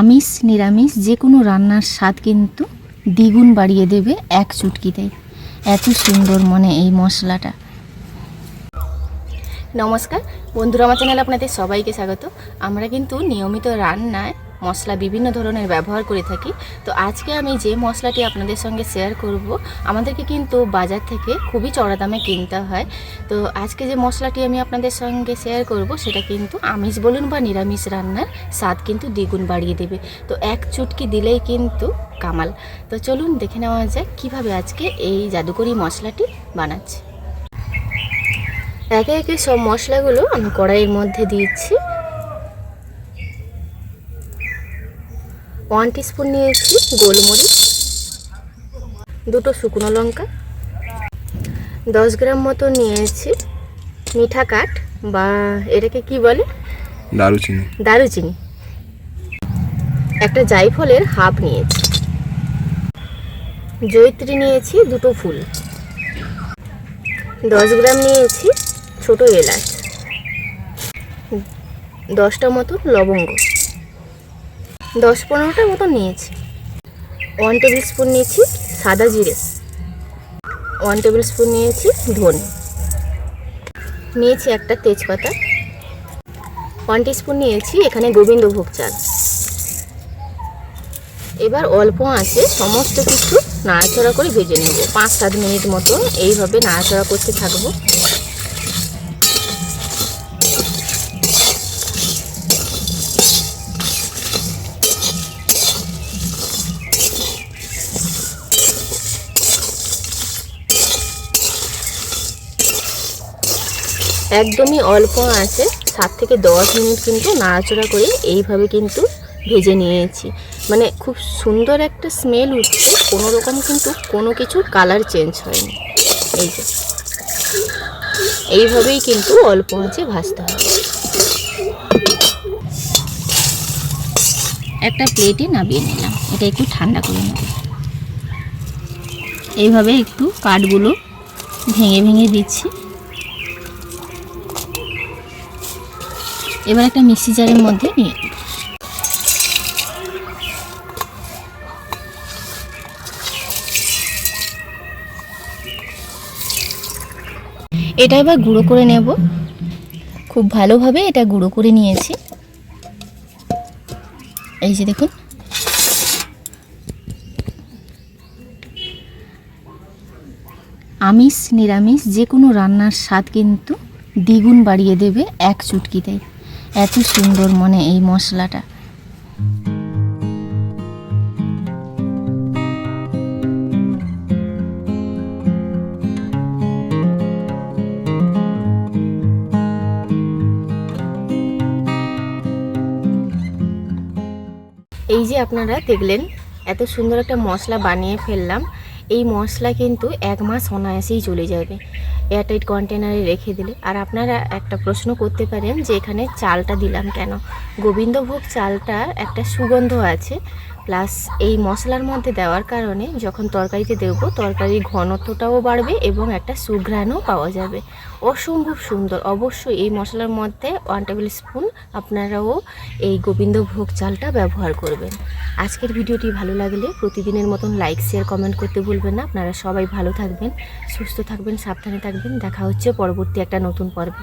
আমিষ, নিরামিষ যে কোনো রান্নার স্বাদ কিন্তু দ্বিগুণ বাড়িয়ে দেবে এক চুটকিতে এত সুন্দর মনে এই মশলাটা। নমস্কার, বন্ধুরা আমার চ্যানেলে আপনাদের সবাইকে স্বাগত। আমরা কিন্তু নিয়মিত রান্নায় মশলা বিভিন্ন ধরনের ব্যবহার করে থাকি। তো আজকে আমি যে মশলাটি আপনাদের সঙ্গে শেয়ার করব, আমাদেরকে কিন্তু বাজার থেকে খুবই চড়া দামে কিনতে হয়। তো আজকে যে মশলাটি আমি আপনাদের সঙ্গে শেয়ার করব, সেটা কিন্তু আমিষ বলুন বা নিরামিষ রান্নার স্বাদ কিন্তু দ্বিগুণ বাড়িয়ে দেবে। তো এক চুটকি দিলেই কিন্তু কামাল। তো চলুন দেখে নেওয়া যাক কীভাবে আজকে এই জাদুকরি মশলাটি বানাচ্ছি। একে একে সব মশলাগুলো আমি কড়াইয়ের মধ্যে দিয়েছি ওয়ান স্পুন নিয়েছি গোলমরিচ দুটো শুকনো লঙ্কা দশ গ্রাম মতো নিয়েছি মিঠা কাঠ বা এটাকে কি বলে? দারুচিনি। দারুচিনি। একটা জায়ফলের হাফ নিয়েছি। জয়িত্রী নিয়েছি দুটো ফুল। দশ গ্রাম নিয়েছি ছোট এলাচ। দশটা মতো লবঙ্গ। দশ পনেরোটার মতো নিয়েছি। ওয়ান টেবিল স্পুন নিয়েছি সাদা জিরে। ওয়ান টেবিল স্পুন নিয়েছি ধনে। নিয়েছি একটা তেজপাতা। ওয়ান স্পুন নিয়েছি এখানে গোবিন্দভোগ চাল। এবার অল্প আছে সমস্ত কিছু নাড়াচড়া করে ভেজে নেব। পাঁচ সাত মিনিট মতো এইভাবে নাড়াচড়া করতে থাকব। একদমই অল্প আছে। সাত থেকে দশ মিনিট কিন্তু নাড়াচড়া করে এইভাবে কিন্তু ভেজে নিয়েছি। মানে খুব সুন্দর একটা স্মেল উঠছে। কোনো রকম কিন্তু কোনো কিছু কালার চেঞ্জ হয়নি। এই যে। এইভাবেই কিন্তু অল্প আঁচে ভাজতে হবে। একটা প্লেটে নামিয়ে নিলাম। এটা একটু ঠান্ডা করে নেব। এইভাবে একটু কাঠগুলো ভেঙে ভেঙে দিচ্ছি। এবার একটা মিক্সি জারের মধ্যে নিয়ে। এটা এবার গুঁড়ো করে নেব। খুব ভালোভাবে এটা গুঁড়ো করে নিয়েছি। এই যে দেখুন। আমিষ, নিরামিষ, যে কোনো রান্নার স্বাদ কিন্তু দ্বিগুণ বাড়িয়ে দেবে এক চুটকিতে এত সুন্দর মনে এই মশলাটা। এই যে আপনারা দেখলেন, এত সুন্দর একটা মশলা বানিয়ে ফেললাম। এই মশলা কিন্তু এক মাস অনায়াসেই চলে যাবে। এয়ারটাইট কন্টেনারে রেখে দিলে। আর আপনারা একটা প্রশ্ন করতে পারেন যে এখানে চালটা দিলাম কেন? গোবিন্দভোগ চালটা একটা সুগন্ধ আছে। প্লাস এই মশলার মধ্যে দেওয়ার কারণে যখন তরকারিতে দেবো, তরকারির ঘনত্বটাও বাড়বে এবং একটা সুঘ্রাণও পাওয়া যাবে। অসম্ভব সুন্দর। অবশ্যই এই মশলার মধ্যে ওয়ান টেবিল স্পুন আপনারাও এই গোবিন্দভোগ চালটা ব্যবহার করবেন। আজকের ভিডিওটি ভালো লাগলে প্রতিদিনের মতন লাইক শেয়ার কমেন্ট করতে ভুলবেন না। আপনারা সবাই ভালো থাকবেন, সুস্থ থাকবেন, সাবধানে থাকবেন। দেখা হচ্ছে পরবর্তী একটা নতুন পর্বে।